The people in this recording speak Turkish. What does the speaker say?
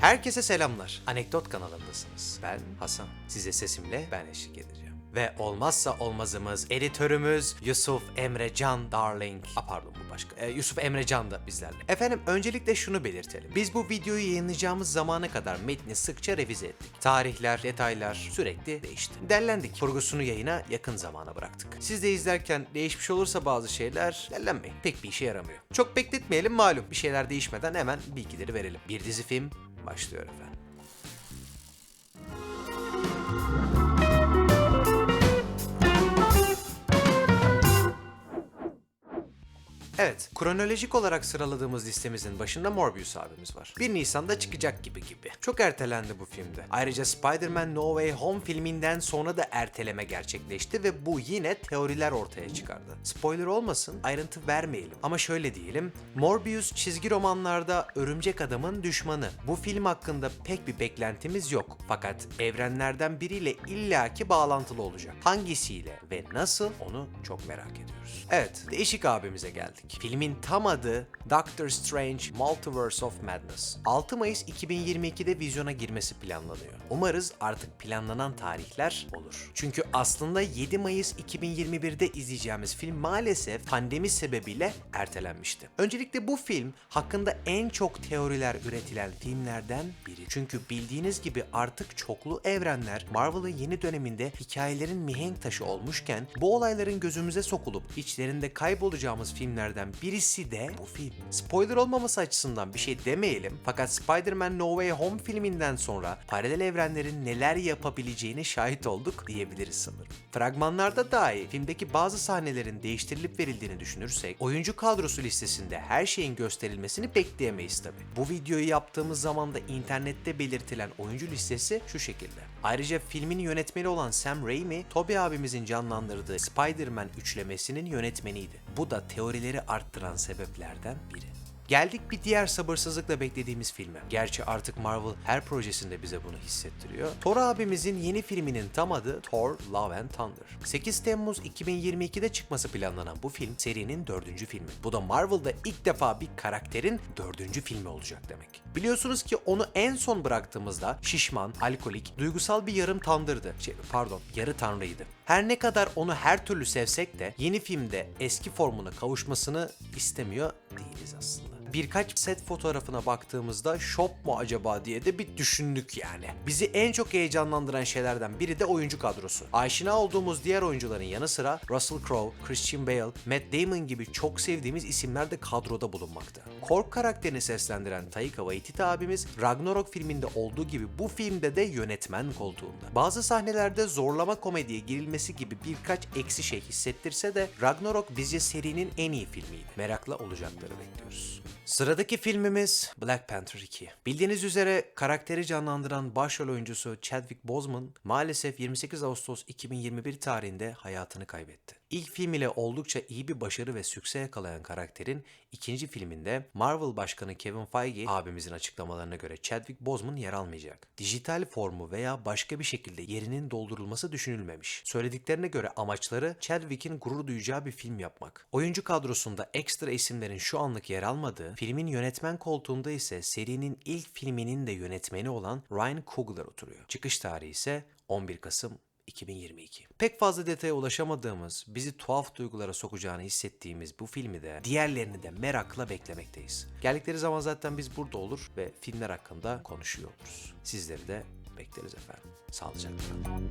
Herkese selamlar. Anekdot kanalındasınız. Ben Hasan. Size sesimle ben eşlik edeceğim. Ve olmazsa olmazımız editörümüz Yusuf Emre Can Darling. A pardon bu başka. Ee, Yusuf Emre Can da bizlerle. Efendim öncelikle şunu belirtelim. Biz bu videoyu yayınlayacağımız zamana kadar metni sıkça revize ettik. Tarihler, detaylar sürekli değişti. Derlendik. Kurgusunu yayına yakın zamana bıraktık. Siz de izlerken değişmiş olursa bazı şeyler derlenmeyin. Pek bir işe yaramıyor. Çok bekletmeyelim malum. Bir şeyler değişmeden hemen bilgileri verelim. Bir dizi film başlıyor efendim. Evet, kronolojik olarak sıraladığımız listemizin başında Morbius abimiz var. 1 Nisan'da çıkacak gibi gibi. Çok ertelendi bu filmde. Ayrıca Spider-Man No Way Home filminden sonra da erteleme gerçekleşti ve bu yine teoriler ortaya çıkardı. Spoiler olmasın, ayrıntı vermeyelim. Ama şöyle diyelim, Morbius çizgi romanlarda örümcek adamın düşmanı. Bu film hakkında pek bir beklentimiz yok. Fakat evrenlerden biriyle illaki bağlantılı olacak. Hangisiyle ve nasıl onu çok merak ediyoruz. Evet, değişik abimize geldik. Filmin tam adı Doctor Strange Multiverse of Madness. 6 Mayıs 2022'de vizyona girmesi planlanıyor. Umarız artık planlanan tarihler olur. Çünkü aslında 7 Mayıs 2021'de izleyeceğimiz film maalesef pandemi sebebiyle ertelenmişti. Öncelikle bu film hakkında en çok teoriler üretilen filmlerden biri. Çünkü bildiğiniz gibi artık çoklu evrenler Marvel'ın yeni döneminde hikayelerin mihenk taşı olmuşken bu olayların gözümüze sokulup içlerinde kaybolacağımız filmlerden birisi de bu film. Spoiler olmaması açısından bir şey demeyelim fakat Spider-Man No Way Home filminden sonra paralel evrenlerin neler yapabileceğine şahit olduk diyebiliriz sanırım. Fragmanlarda dahi filmdeki bazı sahnelerin değiştirilip verildiğini düşünürsek oyuncu kadrosu listesinde her şeyin gösterilmesini bekleyemeyiz tabi. Bu videoyu yaptığımız zaman da internette belirtilen oyuncu listesi şu şekilde. Ayrıca filmin yönetmeni olan Sam Raimi, Toby abimizin canlandırdığı Spider-Man üçlemesinin yönetmeniydi. Bu da teorileri arttıran sebeplerden biri. Geldik bir diğer sabırsızlıkla beklediğimiz filme. Gerçi artık Marvel her projesinde bize bunu hissettiriyor. Thor abimizin yeni filminin tam adı Thor Love and Thunder. 8 Temmuz 2022'de çıkması planlanan bu film serinin dördüncü filmi. Bu da Marvel'da ilk defa bir karakterin dördüncü filmi olacak demek. Biliyorsunuz ki onu en son bıraktığımızda şişman, alkolik, duygusal bir yarım tandırdı. Şey, pardon, yarı tanrıydı. Her ne kadar onu her türlü sevsek de yeni filmde eski formuna kavuşmasını istemiyor değiliz aslında birkaç set fotoğrafına baktığımızda şop mu acaba diye de bir düşündük yani. Bizi en çok heyecanlandıran şeylerden biri de oyuncu kadrosu. Aşina olduğumuz diğer oyuncuların yanı sıra Russell Crowe, Christian Bale, Matt Damon gibi çok sevdiğimiz isimler de kadroda bulunmakta. Kork karakterini seslendiren Taika Waititi abimiz Ragnarok filminde olduğu gibi bu filmde de yönetmen koltuğunda. Bazı sahnelerde zorlama komediye girilmesi gibi birkaç eksi şey hissettirse de Ragnarok bizce serinin en iyi filmiydi. Merakla olacakları bekliyoruz. Sıradaki filmimiz Black Panther 2. Bildiğiniz üzere karakteri canlandıran başrol oyuncusu Chadwick Boseman maalesef 28 Ağustos 2021 tarihinde hayatını kaybetti. İlk film ile oldukça iyi bir başarı ve sükse yakalayan karakterin ikinci filminde Marvel Başkanı Kevin Feige abimizin açıklamalarına göre Chadwick Boseman yer almayacak. Dijital formu veya başka bir şekilde yerinin doldurulması düşünülmemiş. Söylediklerine göre amaçları Chadwick'in gurur duyacağı bir film yapmak. Oyuncu kadrosunda ekstra isimlerin şu anlık yer almadığı, filmin yönetmen koltuğunda ise serinin ilk filminin de yönetmeni olan Ryan Coogler oturuyor. Çıkış tarihi ise 11 Kasım 2022. Pek fazla detaya ulaşamadığımız, bizi tuhaf duygulara sokacağını hissettiğimiz bu filmi de diğerlerini de merakla beklemekteyiz. Geldikleri zaman zaten biz burada olur ve filmler hakkında konuşuyor oluruz. Sizleri de bekleriz efendim. Sağlıcakla kalın.